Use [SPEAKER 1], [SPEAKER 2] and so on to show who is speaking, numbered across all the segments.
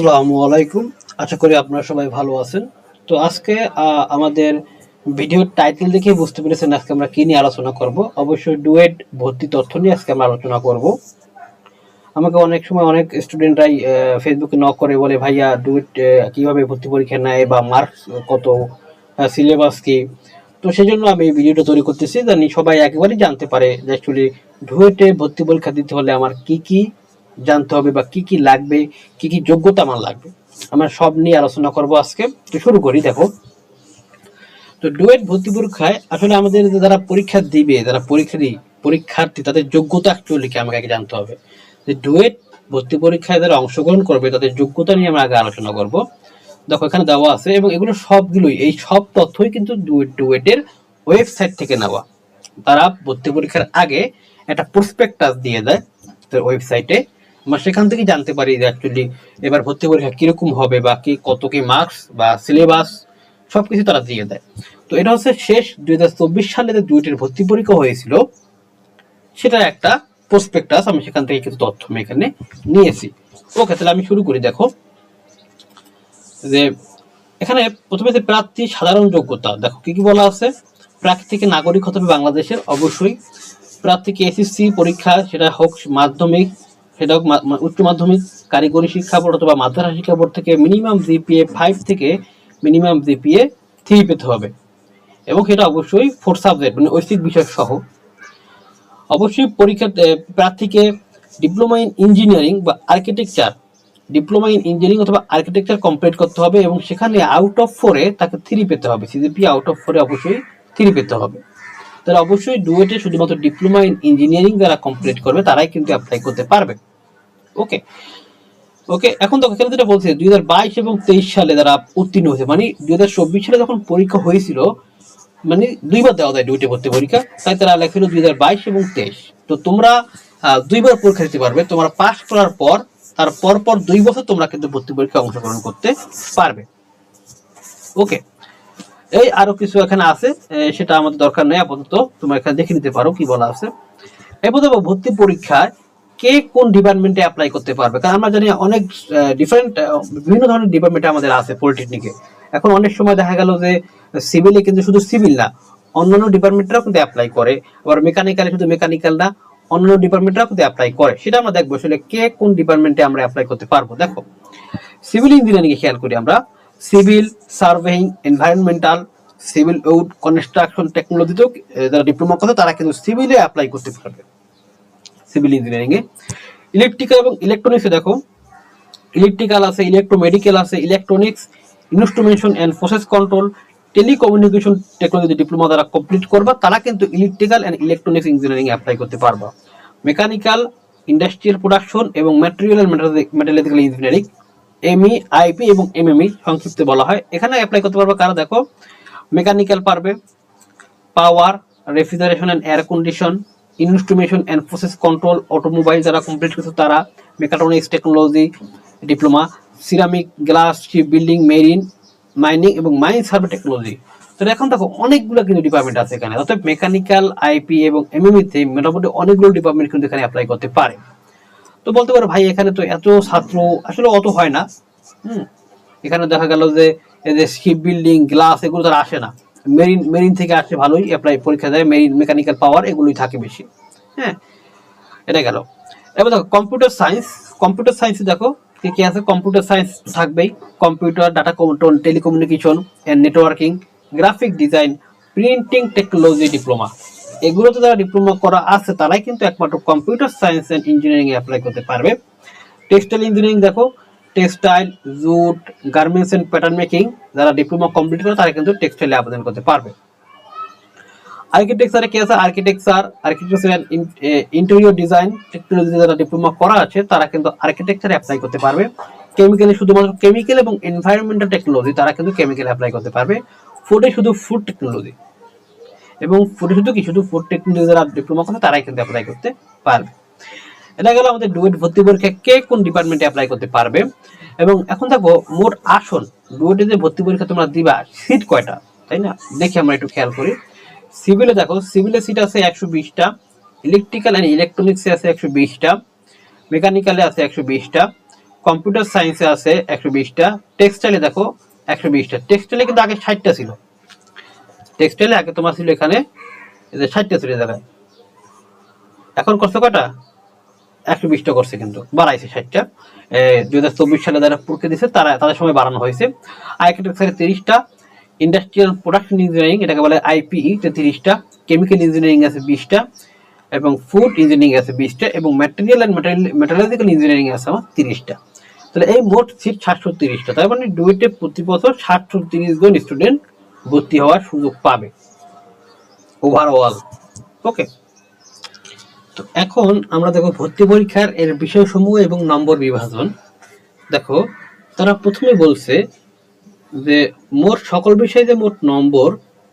[SPEAKER 1] আসসালামু আলাইকুম। আশা করি আপনারা সবাই ভালো আছেন। তো আজকে আমাদের ভিডিওর টাইটেল দেখে বুঝতে পেরেছেন আজকে আমরা কি নিয়ে আলোচনা করব। অবশ্যই ডুয়েট ভর্তি তথ্য নিয়ে আজকে আমরা আলোচনা করব। আমাকে অনেক সময় অনেক স্টুডেন্টরাই ফেসবুকে নক করে বলে, ভাইয়া, ডুয়েট কীভাবে ভর্তি পরীক্ষা নেয় বা মার্কস কত? সিলেবাস কি? তো সেই জন্য আমি এই ভিডিওটা তৈরি করতেছি। জানি সবাই একেবারেই জানতে পারে যে অ্যাকচুয়ালি ডুয়েটে ভর্তি পরীক্ষা দিতে হলে আমার কি কি জানতে হবে বা কি কি লাগবে, কি কি যোগ্যতা আমার লাগবে। আমরা সব নিয়ে আলোচনা করব আজকে। তো শুরু করি, দেখো। তো ডুয়েট ভর্তি পরীক্ষায় আসলে আমাদের যারা পরীক্ষা দিবে, যারা পরীক্ষা দিই পরীক্ষার্থী, তাদের যোগ্যতা অ্যাকচুয়ালি কি আমাকে জানতে হবে। যে ডুয়েট ভর্তি পরীক্ষায় যারা অংশগ্রহণ করবে, তাদের যোগ্যতা নিয়ে আমরা আগে আলোচনা করব। দেখো, এখানে দেওয়া আছে এবং এগুলো সবগুলোই, এই সব তথ্যই কিন্তু ডুয়েট, ডুয়েটের ওয়েবসাইট থেকে নেওয়া। তারা ভর্তি পরীক্ষার আগে একটা প্রসপেক্টাস দিয়ে দেয় ওয়েবসাইটে। আমরা সেখান থেকে জানতে পারি যে অ্যাকচুয়ালি এবার ভর্তি পরীক্ষা কীরকম হবে বা কি, কত কি মার্কস বা সিলেবাস সবকিছু তারা দিয়ে দেয়। তো এটা হচ্ছে শেষ দুই হাজার চব্বিশ সালে যে দুইটির ভর্তি পরীক্ষা হয়েছিল সেটার একটা প্রসপেক্টাস আমি সেখান থেকে কিছু তথ্য আমি এখানে নিয়েছি। ওকে তাহলে আমি শুরু করি, দেখো। যে এখানে প্রথমে যে প্রার্থী সাধারণ যোগ্যতা, দেখো কি কি বলা আছে? প্রার্থী থেকে নাগরিক হতে হবে বাংলাদেশের, অবশ্যই। প্রার্থীকে এসএসসি পরীক্ষা, সেটা হোক মাধ্যমিক সেটা হোক মা- মা- উচ্চ মাধ্যমিক কারিগরি শিক্ষা বোর্ড অথবা মাদ্রাসা শিক্ষা বোর্ড থেকে মিনিমাম জিপিএ ফাইভ থেকে মিনিমাম জিপিএ থ্রি পেতে হবে। এবং সেটা অবশ্যই ফোর সাবজেক্ট মানে ঐচ্ছিক বিষয় সহ। অবশ্যই পরীক্ষা প্রার্থীকে ডিপ্লোমা ইন ইঞ্জিনিয়ারিং বা আর্কিটেকচার ডিপ্লোমা ইন ইঞ্জিনিয়ারিং অথবা আর্কিটেকচার কমপ্লিট করতে হবে এবং সেখানে আউট অফ ফোরে তাকে থ্রি পেতে হবে। সিজিপি আউট অফ ফোরে অবশ্যই থ্রি পেতে হবে। তাহলে অবশ্যই ডুয়েটে শুধুমাত্র ডিপ্লোমা ইন ইঞ্জিনিয়ারিং যারা কমপ্লিট করবে, তারাই কিন্তু অ্যাপ্লাই করতে পারবে। ওকে ওকে এখন তো এখানে যেটা বলছে, দুই হাজার বাইশ এবং তেইশ সালে যারা উত্তীর্ণ হয়েছে। মানে দুই হাজার চব্বিশ সালে যখন পরীক্ষা হয়েছিল মানে দুইবার দেওয়া যায় দুইটা ভর্তি পরীক্ষা, তাই তারা লেখছিল দুই হাজার বাইশ এবং তেইশ। তো তোমরা দুইবার পরীক্ষা দিতে পারবে, তোমরা পাস করার পর, তার পর পর দুই বছর তোমরা কিন্তু ভর্তি পরীক্ষায় অংশগ্রহণ করতে পারবে। ওকে এই আরও কিছু এখানে আছে সেটা আমাদের দরকার নেই, আপাতত তোমরা এখানে দেখে নিতে পারো কি বলা আছে। এরপর দেখো, ভর্তি পরীক্ষায় কে কোন ডিপার্টমেন্টে অ্যাপ্লাই করতে পারবে? কারণ আমরা জানি অনেক ডিফারেন্ট বিভিন্ন ধরনের ডিপার্টমেন্টে আমাদের আছে পলিটেকনিকে এখন অনেক সময় দেখা গেল যে সিভিলে কিন্তু শুধু সিভিল না, অন্যান্য ডিপার্টমেন্টরাও কিন্তু অ্যাপ্লাই করে, আবার মেকানিক্যালে শুধু মেকানিক্যাল না, অন্যান্য ডিপার্টমেন্টরাও কিন্তু অ্যাপ্লাই করে। সেটা আমরা দেখব আসলে কে কোন ডিপার্টমেন্টে আমরা অ্যাপ্লাই করতে পারব। দেখো সিভিল ইঞ্জিনিয়ারিং খেয়াল করি আমরা। Civil surveying environmental civil wood construction টেকনোলজিতেও যারা ডিপ্লোমা করে তারা কিন্তু সিভিলে অ্যাপ্লাই করতে পারবে। সিভিল ইঞ্জিনিয়ারিং এ। ইলেকট্রিক্যাল এবং ইলেকট্রনিক্সে দেখো। ইলেকট্রিক্যাল আছে ইলেকট্রোমেডিক্যাল আছে electronics instrumentation and process control telecommunication technology diploma দ্বারা কমপ্লিট করবা, তারা কিন্তু electrical and electronics engineering apply করতে পারবা। মেকানিক্যাল ইন্ডাস্ট্রিয়াল প্রোডাকশন এবং material metallurgical engineering ME IP এবং এমএমই সংক্ষিপ্তে বলা হয়। এখানে অ্যাপ্লাই করতে পারবে কারা? দেখো মেকানিক্যাল পারবে power refrigeration and air condition instrumentation and process control automobile যারা কমপ্লিট করছে তারা mechatronics technology diploma ceramic glass ship building marine mining এবং মাইন সার্ভে টেকনোলজি তো এখন দেখো, অনেকগুলো কিন্তু ডিপার্টমেন্ট আছে এখানে। অর্থাৎ মেকানিক্যাল আইপি এবং এমএমই তে মোটামুটি অনেকগুলো ডিপার্টমেন্ট কিন্তু এখানে অ্যাপ্লাই করতে পারে। তো বলতে পারো, ভাই, এখানে তো এত ছাত্র, আসলে অত হয় না। হুম, এখানে দেখা গেল যে, এই যে শিপ বিল্ডিং গ্লাস এগুলো তারা আসে না। মেরিন মেরিন থেকে আসে ভালোই অ্যাপ্লাই পরীক্ষা দেয় মেরিন মেকানিক্যাল পাওয়ার এগুলোই থাকে বেশি। হ্যাঁ এটা গেল। এবার দেখো কম্পিউটার সায়েন্স কম্পিউটার সায়েন্সে দেখো, কি কি আছে? কম্পিউটার সায়েন্স থাকবেই। Computer data telecommunication and networking graphic design printing technology diploma এগুলোতে যারা ডিপ্লোমা করা আছে, তারাই কিন্তু একমাত্র computer science and engineering apply করতে পারবে। টেক্সটাইল ইঞ্জিনিয়ারিং দেখো textile jute garments and pattern making যারা ডিপ্লোমা কমপ্লিট করে তারা কিন্তু টেক্সটাইলে আবেদন করতে পারবে। আর্কিটেকচারে কি আছে? Architecture architecture interior design technology যারা ডিপ্লোমা করা আছে, তারা কিন্তু আর্কিটেকচারে অ্যাপ্লাই করতে পারবে। কেমিক্যালে শুধুমাত্র কেমিক্যাল এবং এনভায়রনমেন্টাল টেকনোলজি তারা কিন্তু কেমিক্যাল অ্যাপ্লাই করতে পারবে। ফুডে শুধু ফুড টেকনোলজি এবং ফুডে শুধু কি? শুধু ফুড টেকনোলজি যারা ডিপ্লোমা করে তারাই কিন্তু অ্যাপ্লাই করতে পারবে। এটা গেল আমাদের ডুয়েট ভর্তি পরীক্ষা, কে কোন ডিপার্টমেন্টে অ্যাপ্লাই করতে পারবে? এবং এখন দেখো, মোট আসন, ডুয়েটে যে ভর্তি পরীক্ষা তোমরা দিবা সিট কয়টা? তাই না? দেখি আমরা একটু খেয়াল করি। সিভিলে দেখো সিভিলে সিট আছে একশো বিশটা ইলেকট্রিক্যাল অ্যান্ড ইলেকট্রনিক্সে আছে একশো বিশটা মেকানিক্যালে আছে একশো বিশটা কম্পিউটার সায়েন্সে আছে একশো বিশটা টেক্সটাইলে দেখো একশো বিশটা। টেক্সটাইলে কিন্তু আগে ষাটটা ছিল। টেক্সটাইলে আগে তোমার ছিল এখানে ষাটটা ছিল দেখায় এখন করছে কটা একশো বিশটা করছে কিন্তু, বাড়াইছে ষাটটা। দুই হাজার চব্বিশ সালে যারা পরীক্ষা দিচ্ছে তারা তাদের সময় বাড়ানো হয়েছে। আর্কিটেকচারে তিরিশটা, ইন্ডাস্ট্রিয়াল প্রোডাকশন ইঞ্জিনিয়ারিং, এটাকে বলে আইপিই তিরিশটা। কেমিক্যাল ইঞ্জিনিয়ারিং আছে বিশটা এবং ফুড ইঞ্জিনিয়ারিং আছে বিশটা এবং ম্যাটেরিয়াল অ্যান্ড মেটারিয়ালিক্যাল ইঞ্জিনিয়ারিং আছে আমার তিরিশটা। তাহলে এই মোট সিট সাতশো তিরিশটা তার মানে ডুয়েটে প্রতি বছর সাতশো তিরিশ জন স্টুডেন্ট ভর্তি হওয়ার সুযোগ পাবে। ওভারঅল ওকে তো এখন আমরা দেখো ভর্তি পরীক্ষার এর বিষয়সমূহ এবং নম্বর বিভাজন। দেখো, তারা প্রথমে বলছে যে মোট সকল বিষয়ে যে মোট নম্বর,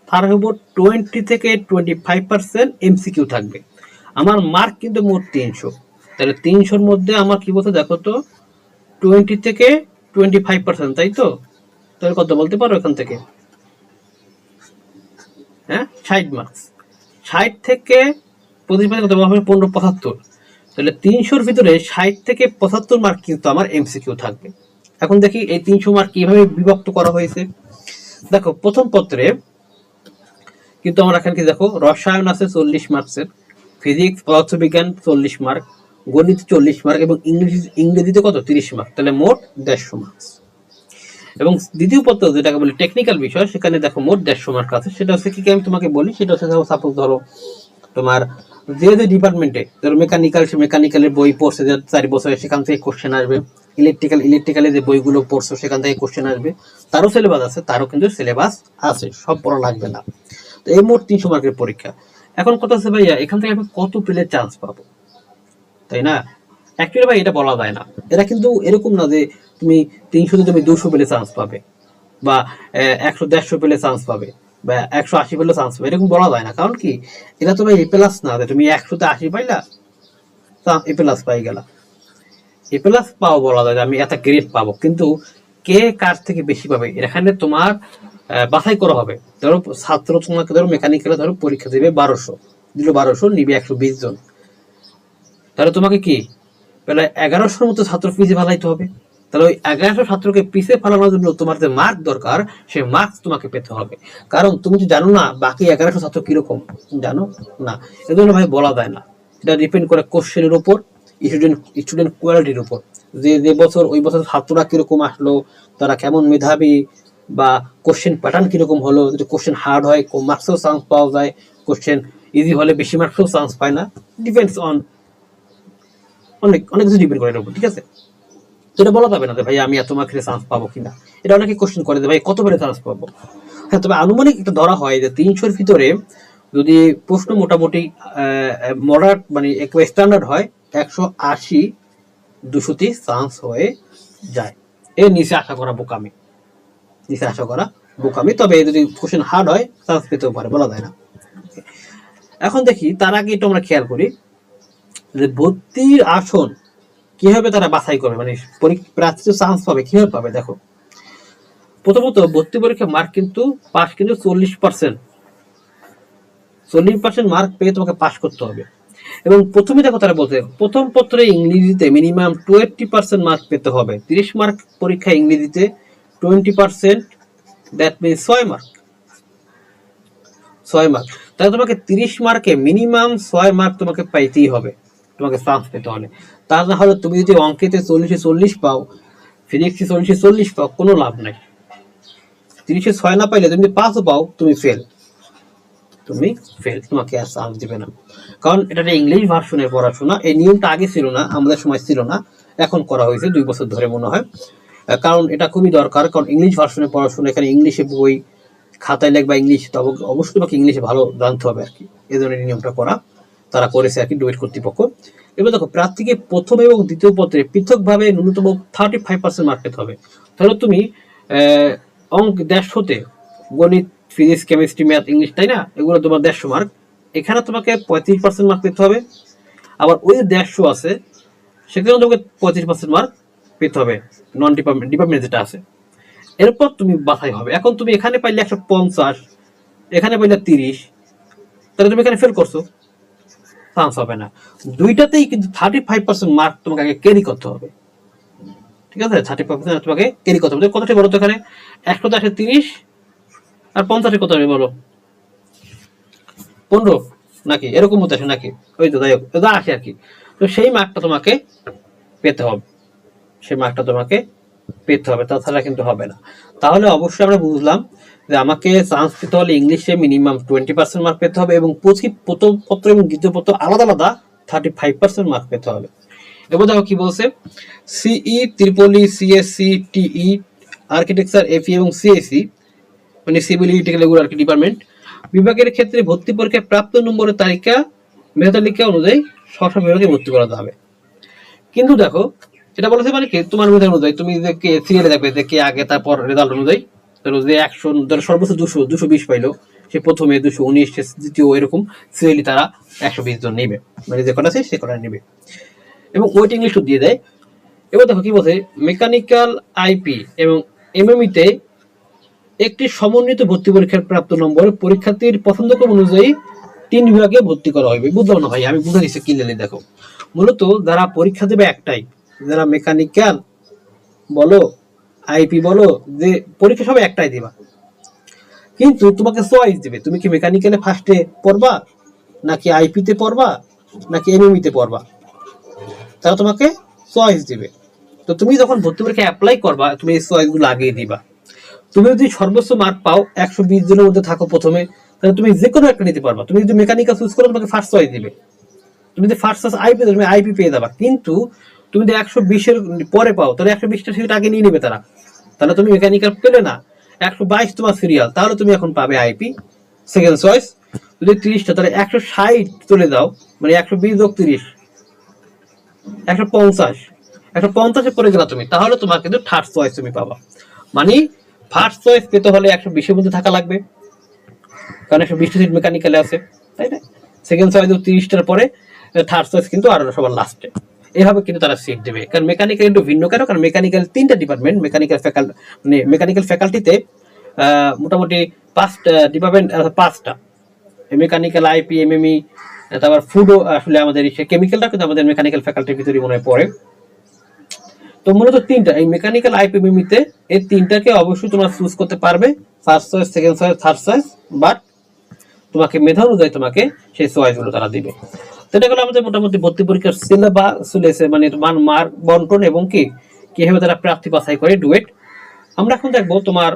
[SPEAKER 1] তার উপর টোয়েন্টি থেকে টোয়েন্টি ফাইভ পার্সেন্ট এমসিকিউ থাকবে। আমার মার্ক কিন্তু মোট তিনশো। তাহলে তিনশোর মধ্যে আমার কি বলতে দেখো তো? টোয়েন্টি থেকে টোয়েন্টি ফাইভ পার্সেন্ট তাই তো? তাহলে কত বলতে পারো এখান থেকে? হ্যাঁ ষাট মার্কস ষাট থেকে পার্সেন্ট কত হবে পনেরো পঁচাত্তর। তাহলে তিনশোর ভিতরে ষাট থেকে পঁচাত্তর মার্ক কিন্তু আমার এমসিকিউ থাকবে। এখন দেখি এই তিনশো মার্ক কীভাবে বিভক্ত করা হয়েছে। দেখো, প্রথম পত্রে কিন্তু আমরা এখানে কি দেখো, রসায়ন আছে চল্লিশ মার্কসের ফিজিক্স পদার্থবিজ্ঞান চল্লিশ মার্ক গণিত চল্লিশ মার্ক এবং ইংরেজি ইংরেজিতে কত? তিরিশ মার্ক তাহলে মোট দেড়শো মার্কস এবং দ্বিতীয় পত্র যেটাকে বলি টেকনিক্যাল বিষয়, সেখানে দেখো মোট দেড়শো মার্ক আছে। সেটা হচ্ছে কি কি আমি তোমাকে বলি? সেটা হচ্ছে সাপোজ ধরো তোমার যে যে ডিপার্টমেন্টে ধরো মেকানিক্যাল সে মেকানিক্যালের বই পড়ছে, যে চারি বছরে সেখান থেকে কোশ্চেন আসবে। ইলেকট্রিক্যাল ইলেকট্রিক্যালে যে বইগুলো পড়ছো, সেখান থেকে কোশ্চেন আসবে। তারও সিলেবাস আছে, তারও কিন্তু সিলেবাস আছে, সব পড়া লাগবে না। তো এই মোট তিনশো মার্কের পরীক্ষা। এখন কথা আছে ভাইয়া, এখান থেকে আমি কত পেলে চান্স পাবো? তাই না? অ্যাকচুয়ালি ভাই, এটা বলা যায় না। এটা কিন্তু এরকম না যে তুমি তিনশোতে তুমি দুশো পেলে চান্স পাবে, বা একশো, দেড়শো পেলে চান্স পাবে। বা একশো আশি পেলে চান্স পাবে। এরকম বলা যায় না। কারণ কি? এটা তো ভাই এ না তুমি একশোতে আশি পাইলা পাই গেলা। পাও বলা যায় আমি এত গ্রেড পাবো। কিন্তু কে কার থেকে বেশি পাবে? এখানে তোমার বাছাই করা হবে। ধরো ছাত্র তোমাকে ধরো মেকানিক্যালে ধরো পরীক্ষা দেবে বারোশো। দিল বারোশো, নিবে একশো বিশ জন। তাহলে তোমাকে কি? এগারোশোর মতো ছাত্র ফেলাইতে হবে। তাহলে ওই এগারোশো ছাত্রকে পিছিয়ে ফেলানোর জন্য তোমার যে মার্ক দরকার, সেই মার্কস তোমাকে পেতে হবে। কারণ তুমি তো জানো না বাকি এগারোশো ছাত্র কীরকম। জানো? না। এজন্য ভাই বলা যায় না। এটা ডিপেন্ড করে কোশ্চেনের উপর স্টুডেন্ট স্টুডেন্ট কোয়ালিটির উপর। যে যে বছর, ওই বছর ছাত্ররা কীরকম আসলো, তারা কেমন মেধাবী, বা কোশ্চেন প্যাটার্ন কীরকম হলো, যদি কোশ্চেন হার্ড হয় কম মার্কসেও চান্স পাওয়া যায়। কোশ্চেন ইজি হলে বেশি মার্কসেও চান্স পায় না। ডিপেন্ডস অন অনেক অনেক কিছু ডিপেন্ড করে এর উপর, ঠিক আছে? এটা বলা যাবে না ভাই আমি এত মার্কের চান্স পাবো কিনা? এটা অনেকে কোশ্চেন করে যে, ভাই, কত বেড়ে চান্স পাবো? হ্যাঁ তবে আনুমানিক একটা ধরা হয় যে, তিনশোর ভিতরে যদি প্রশ্ন মোটামুটি মডার্ট মানে একটু স্ট্যান্ডার্ড হয়, একশো আশি দুশোতে চান্স হয়ে যায়। এর নিচে আশা করা বোকামি। নিচে আশা করা বোকামি। তবে যদি কোশ্চেন হার্ড হয় চান্স পেতেও পারে, বলা যায় না। এখন দেখি, তার আগে একটু আমরা খেয়াল করি যে ভর্তির আসন কীভাবে তারা বাছাই করবে? মানে প্রার্থী চান্স পাবে, কীভাবে পাবে? দেখো। প্রথমত ভর্তি পরীক্ষা মার্ক কিন্তু পাস কিন্তু চল্লিশ পার্সেন্ট চল্লিশ পার্সেন্ট মার্ক পেয়ে তোমাকে পাস করতে হবে। এবং প্রথমে দেখো তারা বলতে প্রথম পত্রে ইংরেজিতে মিনিমাম টোয়েন্টি পার্সেন্ট মার্ক পেতে হবে। তিরিশ মার্ক পরীক্ষা ইংরেজিতে টোয়েন্টি পার্সেন্ট দ্যাট মিনস ছয় মার্ক ছয় মার্ক তাহলে তোমাকে তিরিশ মার্কে মিনিমাম ছয় মার্ক তোমাকে পাইতেই হবে। তোমাকে চান্স পেতে হলে তা না হলে তুমি যদি অঙ্কেতে চল্লিশে চল্লিশ পাও ফিজিক্সে চল্লিশে চল্লিশ পাও, কোনো লাভ নাই। তিরিশে ছয় না পাইলে তুমি পাঁচও পাও, তুমি ফেল তুমি ফেল তোমাকে আর চান্স দিবে না। কারণ এটা ইংলিশ ভার্সনের পড়াশোনা, এই নিয়মটা আগে ছিল না, আমাদের সময় ছিল না, এখন করা হয়েছে দুই বছর ধরে মনে হয়। কারণ এটা খুবই দরকার, কারণ ইংলিশ ভার্সনের পড়াশোনা, এখানে ইংলিশে বই, খাতায় লেখবা ইংলিশ অবশ্যই তোমাকে ইংলিশে ভালো জানতে হবে আর কি। এই ধরনের নিয়মটা করা। তারা করেছে আর কি ডুয়েট কর্তৃপক্ষ। এবার দেখো, প্রার্থীকে প্রথম এবং দ্বিতীয় পত্রে পৃথকভাবে ন্যূনতম থার্টি ফাইভ পার্সেন্ট মার্ক পেতে হবে। তাহলে তুমি অঙ্ক দেড়শোতে গণিত ফিজিক্স কেমিস্ট্রি ম্যাথ ইংলিশ তাই না? এগুলো তোমার দেড়শো মার্ক এখানে তোমাকে পঁয়ত্রিশ পার্সেন্ট মার্ক পেতে হবে। আবার ওই দেড়শো আছে সেখানে তোমাকে পঁয়ত্রিশ পার্সেন্ট মার্ক পেতে হবে। নন ডিপার্টমেন্ট ডিপার্টমেন্ট যেটা আছে। এরপর তুমি বাছাই হবে। এখন তুমি এখানে পাইলে একশো পঞ্চাশ, এখানে পাইলে তিরিশ, তাহলে তুমি এখানে ফেল করছ। চান্স হবে না। দুইটাতেই কিন্তু থার্টি ফাইভ পার্সেন্ট মার্ক তোমাকে আগে ক্যারি করতে হবে। ঠিক আছে? থার্টি ফাইভ পার্সেন্ট তোমাকে ক্যারি করতে হবে। কতটি বলো তো এখানে? একশো দশে তিরিশ আর পঞ্চাশে কত হবে বলো? পনেরো নাকি? এরকম মতো আসে নাকি? ওই তো, যাই হোক। আসে আর কি। তো সেই মার্কটা তোমাকে পেতে হবে। সেই মার্কটা তোমাকে পেতে হবে। তাছাড়া কিন্তু হবে না। তাহলে অবশ্যই আমরা বুঝলাম যে আমাকে চান্স পেতে হলে ইংলিশে মিনিমাম টোয়েন্টি পার্সেন্ট মার্ক পেতে হবে এবং প্রতি প্রথম পত্র এবং দ্বিতীয় পত্র আলাদা আলাদা থার্টি ফাইভ পার্সেন্ট মার্ক পেতে হবে। এবার দেখো কি বলছে? সিই ত্রিপলি সিএসসি টিই আর্কিটেকচার এফি এবং সিএসি মানে সিভিল ইলেকট্রিক্যাল এগুলো আর কি ডিপার্টমেন্ট বিভাগের ক্ষেত্রে ভর্তি পরীক্ষায় প্রাপ্ত নম্বরের তালিকা, মেধা তালিকা অনুযায়ী সব বিভাগে ভর্তি করা যাবে কিন্তু দেখো এটা বলেছে মানে কি? তোমার মেধা অনুযায়ী, তুমি যে কে দেখবে যে কে আগে, তারপর রেজাল্ট অনুযায়ী ধরো যে একশো, ধরো সর্বোচ্চ দুশো দুশো বিশ পাইলো, সে প্রথমে দুশো উনিশ দ্বিতীয় এরকম, সিরিয়ালি তারা একশো বিশ জন নেবে। মানে যে কটা আছে, সে কটা নেবে। এবং ওয়েটিং লিস্টও দিয়ে দেয়। এবার দেখো কি বলছে মেকানিক্যাল আইপি এবং এমএমইতে একটি সমন্বিত ভর্তি পরীক্ষার প্রাপ্ত নম্বর পরীক্ষার্থীর পছন্দক্রম অনুযায়ী তিন বিভাগে ভর্তি করা হবে। বুঝলাম না ভাই, আমি বুঝে দিচ্ছি ক্লিয়ারলি দেখো। মূলত যারা পরীক্ষা দেবে একটাই, যারা মেকানিক্যাল বলো আইপি বলো, যে পরীক্ষা সব একটাই দিবা। কিন্তু তোমাকে চয়েস দিবে, তুমি কি মেকানিক্যালে ফার্স্টে পড়বা, নাকি আইপিতে পড়বা, নাকি এমএমইতে পড়বা? তারা তোমাকে চয়েস দিবে। তো তুমি যখন ভর্তি পরীক্ষা অ্যাপ্লাই করবা, তুমি এই চয়েসগুলো আগেই দিবা। তুমি যদি সর্বোচ্চ মার্ক পাও, একশো বিশ জনের মধ্যে থাকো প্রথমে, তাহলে তুমি যে কোনো একটা নিতে পারবা। তুমি যদি মেকানিক্যাল চুজ করো, তোমাকে ফার্স্ট চয়েস দিবে। তুমি যদি ফার্স্ট চয়েস আইপি তুমি আইপি পেয়ে যাবা। কিন্তু তুমি যদি একশো বিশের পরে পাও, তাহলে একশো বিশটা সিট আগে নিয়ে নেবে তারা। তাহলে তুমি মেকানিক্যাল পেলে না। একশো বাইশ তোমার সিরিয়াল তাহলে তুমি এখন পাবে আইপি সেকেন্ড চয়েস যদি তিরিশটা, তাহলে একশো ষাট চলে যাও মানে একশো বিশ যোগ তিরিশ, একশো পঞ্চাশ। একশো পঞ্চাশে পড়ে গেলা তুমি, তাহলে তোমার কিন্তু থার্ড চয়েস তুমি পাবা। মানে ফার্স্ট চয়েস পেতে হলে একশো বিশের মধ্যে থাকা লাগবে, কারণ একশো বিশটা সিট মেকানিক্যালে আছে, তাই না? সেকেন্ড চয়েস তিরিশটার পরে থার্ড চয়েস কিন্তু আরও সবার লাস্টে এভাবে কিন্তু তারা সিট দেবে। কারণ মেকানিক্যাল একটু ভিন্ন কেন? কারণ মেকানিক্যাল তিনটা ডিপার্টমেন্ট মেকানিক্যাল ফ্যাকাল মানে মেকানিক্যাল ফ্যাকাল্টিতে মোটামুটি পাঁচটা ডিপার্টমেন্ট পাঁচটা মেকানিক্যাল আইপি এমএমই তারপর ফুডও আসলে আমাদের কেমিক্যালটা কিন্তু আমাদের মেকানিক্যাল ফ্যাকাল্টির ভিতরে মনে পড়ে। তো মূলত তিনটা, এই মেকানিক্যাল আইপিবিমিতে এই তিনটাকে অবশ্যই তোমরা চুজ করতে পারবে। First choice second choice third choice but তোমাকে মেধা অনুযায়ী তোমাকে সেই চয়েসগুলো তারা দিবে। এটা হলো আমাদের মোটামুটি ভর্তি পরীক্ষার সিলেবাস, চলেছে মানে মান বন্টন এবং কি, কীভাবে তারা প্রার্থী বাছাই করে ডুয়েট। আমরা এখন দেখব তোমার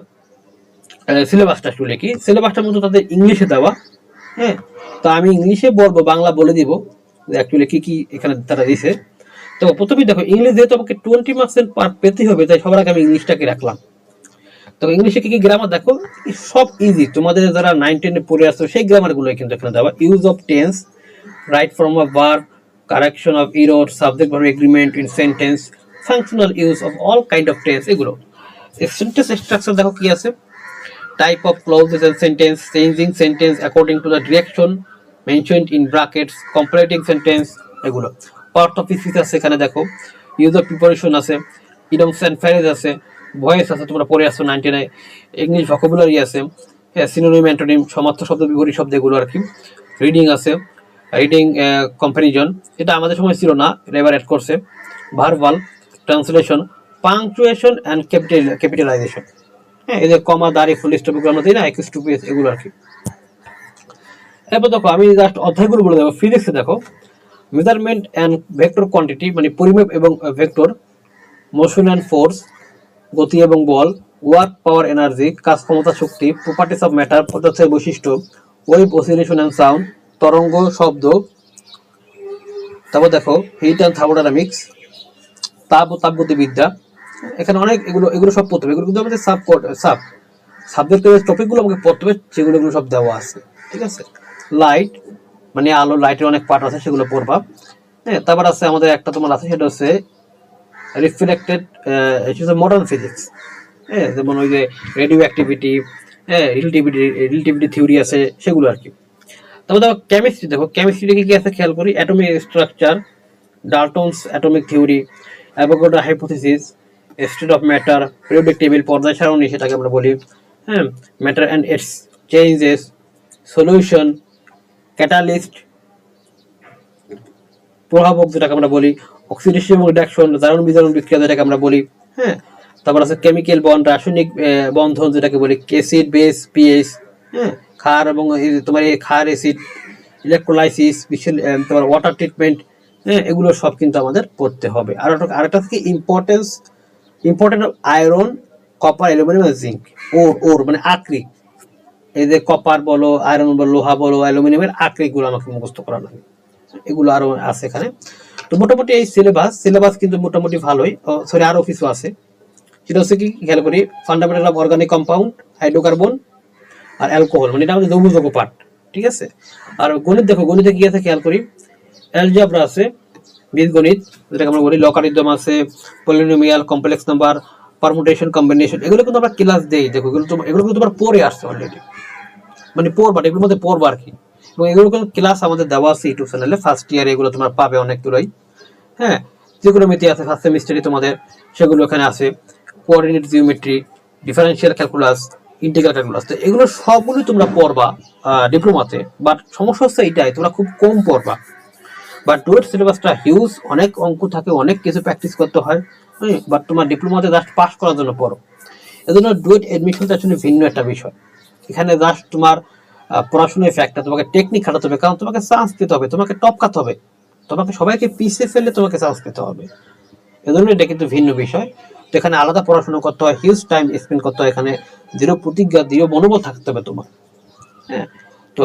[SPEAKER 1] সিলেবাসটা তাদের ইংলিশে দেওয়া হ্যাঁ? তো আমি ইংলিশে বলব, বাংলা বলে দিব অ্যাকচুয়ালি এখানে তারা দিছে। তো দেখো, ইংলিশ যেহেতু আমাকে টোয়েন্টি পার পেতে হবে, তাই সবার আগে আমি ইংলিশটাকে রাখলাম। তো ইংলিশে কি কি গ্রামার দেখো, সব ইজি তোমাদের যারা নাইন টেনে পড়ে আসছো, সেই গ্রামারগুলো কিন্তু এখানে দেওয়া। Use of tense right form of verb correction of error subject verb agreement in sentence functional use of all kind of tense এগুলো সেন্টেন্স স্ট্রাকচার দেখো কি আছে? Type of clauses and sentence, changing sentence according to the direction mentioned in brackets, completing sentence এগুলো। Part of speech আছে এখানে দেখো। Use of preparation আছে। Idioms and phrase আছে। ভয়েস আছে তোমরা পড়ে আসছো নাইনটি নাইন ইংলিশ ভোকাবুলারি আছে। সিনোনিম অ্যান্টোনিম সমার্থ শব্দ বিপরীত শব্দ এগুলো আর কি। রিডিং আছে। রিডিং কম্পারিজন এটা আমাদের সময় ছিল না, এটা এবার অ্যাড করছে। Verbal translation punctuation and capital capitalization হ্যাঁ যে কমা দাঁড়ি ফুল স্টপ এগুলো আমরা দিই না একুশ টু এগুলো আর কি। এরপর দেখো, আমি জাস্ট অধ্যায়গুলো বলে দেবো। ফিজিক্সে দেখো মেজারমেন্ট অ্যান্ড ভেক্টর কোয়ান্টিটি মানে পরিমাপ এবং ভেক্টর মোশন অ্যান্ড ফোর্স গতি এবং বল ওয়ার্ক পাওয়ার এনার্জি কাজ, ক্ষমতা, শক্তি প্রপার্টিস অফ ম্যাটার পদার্থের বৈশিষ্ট্য ওয়েভ অসিলেশন অ্যান্ড সাউন্ড তরঙ্গ শব্দ। তারপর দেখো হিট অ্যান্ড থার্মোডাইনামিক্স তাপ ও তাপগতিবিদ্যা। এখানে অনেক এগুলো এগুলো সব পড়তে হবে এগুলো কিন্তু আমাদের সাব সাব সাবজেক্টের টপিকগুলো আমাকে পড়তে হবে সেগুলো এগুলো সব দেওয়া আছে। ঠিক আছে? লাইট মানে আলো লাইটের অনেক পার্ট আছে, সেগুলো পড়বা। হ্যাঁ তারপর আছে আমাদের একটা তোমার আছে, সেটা হচ্ছে রিফ্লেক্টেড মডার্ন ফিজিক্স হ্যাঁ যেমন ওই যে রেডিও অ্যাক্টিভিটি হ্যাঁ রিলেটিভিটি রিলেটিভিটি থিওরি আছে, সেগুলো আর কি। তারপর দেখো কেমিস্ট্রি দেখো কেমিস্ট্রিতে কি কি আছে খেয়াল করি? Atomic structure Dalton's atomic theory Avogadro hypothesis state of matter periodic table পর্যায় সারণী সেটাকে আমরা বলি। হ্যাঁ matter and its changes solution catalyst প্রভাবক যেটাকে আমরা বলি। অক্সিডেশন এবং রিডাকশন জারণ বিজারণ বিক্রিয়া যেটাকে আমরা বলি। হ্যাঁ তারপর আছে কেমিক্যাল বন্ড রাসায়নিক বন্ধন যেটাকে বলি কেসিড বেস পিএইচ হ্যাঁ ক্ষার এবং তোমার এই ক্ষার এসিড ইলেকট্রোলাইসিস তোমার ওয়াটার ট্রিটমেন্ট হ্যাঁ এগুলো সব কিন্তু আমাদের পড়তে হবে। আর আরেকটা থেকে importance important iron copper aluminium zinc ore ore মানে আকরিক। এই যে কপার বলো আয়রন বলো, লোহা বলো অ্যালুমিনিয়ামের আকরিকগুলো আমাকে মুখস্থ করা লাগে। এগুলো আরও আছে এখানে। তো মোটামুটি এই সিলেবাস সিলেবাস কিন্তু মোটামুটি ভালোই। সরি আরও কিছু আছে। সেটা হচ্ছে কি, খেয়াল করি fundamental of organic compound hydrocarbon R alcohol মানে এটা আমাদের যৌগ যৌগ পার্ট ঠিক আছে? আর গণিত দেখো, গণিতে কি আছে খেয়াল করি অ্যালজাবরা আছে, বীজগণিত, যেটাকে আমরা বলি লকারিদম আছে polynomial complex number permutation combination এগুলো কিন্তু আমরা ক্লাস দেই, দেখো, এগুলো তো এগুলো কিন্তু তোমরা পরে আসছে অলরেডি মানে পড়বা এগুলোর মধ্যে পড়বা আর কি? এবং এগুলো কিন্তু ক্লাস আমাদের দেওয়া আছে ইউটিউব চ্যানেলে ফার্স্ট ইয়ারে এগুলো তোমরা পাবে অনেকগুলোই হ্যাঁ? যেগুলো মিতি আছে ফার্স্ট সেমিস্টারে তোমাদের, সেগুলো এখানে আছে। Coordinate geometry differential calculus integral calculus তো এগুলো সবগুলোই তোমরা পড়বা ডিপ্লোমাতে বাট সমস্যা হচ্ছে এইটাই তোমরা খুব কম পড়বা। বাট ডুয়েট সিলেবাসটা হিউজ অনেক অঙ্ক থাকে, অনেক কিছু প্র্যাকটিস করতে হয়। হ্যাঁ বাট তোমার ডিপ্লোমাতে জাস্ট পাস করার জন্য পড়ো। এজন্য ডুয়েট এডমিশনটা আসলে ভিন্ন একটা বিষয়। এখানে জাস্ট তোমার পড়াশোনার ফ্যাক্টটা তোমাকে টেকনিক খাটাতে হবে, কারণ তোমাকে চান্স পেতে হবে, তোমাকে টপকাতে হবে। তোমাকে সবাইকে পিছিয়ে ফেললে তোমাকে চান্স পেতে হবে। এজন্য এটা কিন্তু ভিন্ন বিষয়। তো এখানে আলাদা পড়াশোনা করতে হয় হিউজ টাইম স্পেন্ড করতে হয়, এখানে দৃঢ় প্রতিজ্ঞা, দৃঢ় মনোবল থাকতে হবে তোমার। হ্যাঁ তো